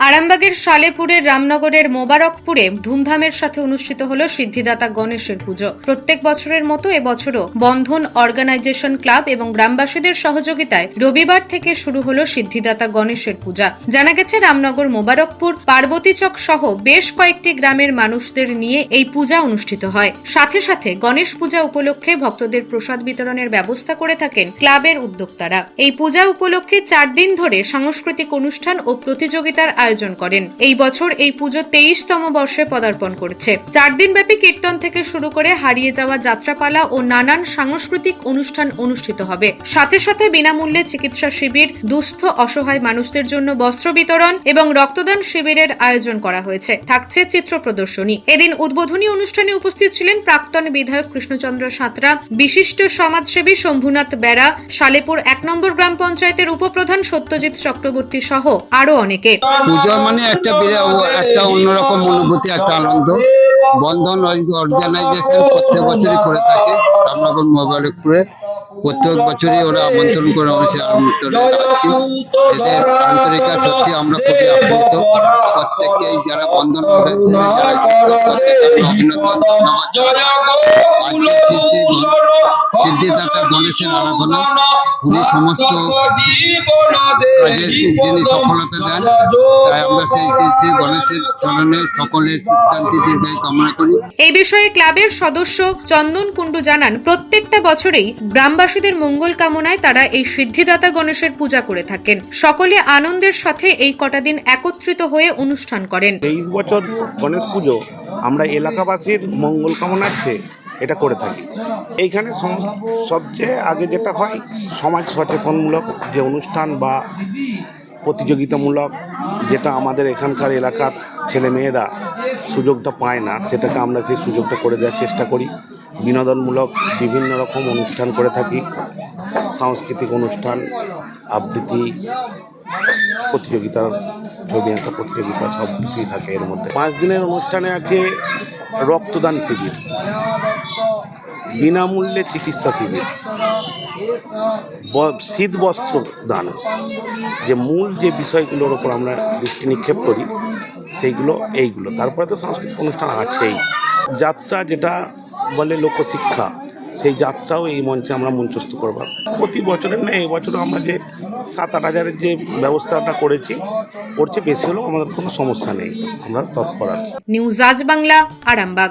আরামবাগের সালেপুরের রামনগরের মোবারকপুরে ধুমধামের সাথে অনুষ্ঠিত হল সিদ্ধিদাতা গণেশের পুজো। প্রত্যেক বছরের মতো এবছরও বন্ধন অর্গানাইজেশন ক্লাব এবং গ্রামবাসীদের সহযোগিতায় রবিবার থেকে শুরু হলো সিদ্ধিদাতা গণেশের পূজা। জানা গেছে, রামনগর, মোবারকপুর, পার্বতীচক সহ বেশ কয়েকটি গ্রামের মানুষদের নিয়ে এই পূজা অনুষ্ঠিত হয়। সাথে সাথে গণেশ পূজা উপলক্ষে ভক্তদের প্রসাদ বিতরণের ব্যবস্থা করে থাকেন ক্লাবের উদ্যোক্তারা। এই পূজা উপলক্ষে চার দিন ধরে সাংস্কৃতিক অনুষ্ঠান ও প্রতিযোগিতার আয়োজন করেন। এই বছর এই পুজো তেইশতম বর্ষে পদার্পণ করেছে। চার দিনব্যাপী কীর্তন থেকে শুরু করে হারিয়ে যাওয়া যাত্রাপালা ও নানান সাংস্কৃতিক অনুষ্ঠান অনুষ্ঠিত হবে। সাথে সাথে বিনামূল্যে চিকিৎসা শিবির, দুস্থ অসহায় মানুষদের জন্য বস্ত্র বিতরণ এবং রক্তদান শিবিরের আয়োজন করা হয়েছে। থাকছে চিত্র প্রদর্শনী। এদিন উদ্বোধনী অনুষ্ঠানে উপস্থিত ছিলেন প্রাক্তন বিধায়ক কৃষ্ণচন্দ্র সাঁতরা, বিশিষ্ট সমাজসেবী শম্ভুনাথ বেড়া সালেপুর এক নম্বর গ্রাম পঞ্চায়েতের উপপ্রধান সত্যজিৎ চক্রবর্তী সহ আরও অনেকে। পুজো মানে একটা একটা অন্যরকম অনুভূতি, একটা আনন্দ। বন্ধন অর্গানাইজেশন প্রত্যেক বছরই করে থাকে। রামনগর মোবারকপুরে প্রত্যেক বছরই ওরা আমন্ত্রণ করে সেই আমন্ত্রণে এদের আন্তরিকা সত্যি আমরা খুবই আপ্লুত। প্রত্যেককেই যারা বন্ধন অর্গানাইজেশনে যারা যুক্ত, প্রত্যেককে অভিনন্দন ধন্যবাদ সিদ্ধিদাতা গণেশের আরাধনা। উনি সমস্ত যিনি সফলতা দেন তাই আমরা সেই শ্রী শ্রী গণেশের চরণে সকলের সুখ শান্তি কামনা করি। এই বিষয়ে ক্লাবের সদস্য চন্দন কুণ্ডু জানান প্রত্যেকটা বছরেই গ্রামবাসীদের মঙ্গল কামনায় তারা এই সিদ্ধিদাতা গণেশের পূজা করে থাকেন। সকলে আনন্দের সাথে এই কটা দিন একত্রিত হয়ে অনুষ্ঠান করেন। তেইশ বছর গণেশ পুজো আমরা এলাকাবাসীর মঙ্গল কামনার্থে এটা করে থাকি। এইখানে সবচেয়ে আগে যেটা হয়, সমাজ সচেতনমূলক যে অনুষ্ঠান বা প্রতিযোগিতামূলক যেটা আমাদের এখানকার এলাকার ছেলেমেয়েরা সুযোগটা পায় না, সেটাকে আমরা সেই সুযোগটা করে দেওয়ার চেষ্টা করি। বিনোদনমূলক বিভিন্ন রকম অনুষ্ঠান করে থাকি, সাংস্কৃতিক অনুষ্ঠান, আবৃত্তি, প্রতিযোগিতার ছবি আঁকা প্রতিযোগিতা সব কিছুই থাকে এর মধ্যে। পাঁচ দিনের অনুষ্ঠানে আছে রক্তদান শিবির। বিনামূল্যে চিকিৎসা শিবির। শীত বস্ত্র দান। যে মূল যে বিষয়গুলোর ওপর আমরা দৃষ্টি নিক্ষেপ করি, সেইগুলো, এইগুলো। তারপরে তো সাংস্কৃতিক অনুষ্ঠান আছেই। যাত্রা যেটা বলে লোকশিক্ষা, সেই যাত্রাও এই মঞ্চে আমরা মঞ্চস্থ করব। প্রতি বছরের না, এই বছর আমরা যে সাত আট হাজারের যে ব্যবস্থাটা করেছি করছে বেশি হলেও আমাদের কোনো সমস্যা নেই। আমরা তৎপর আছি। নিউজ আজ বাংলা, আরামবাগ।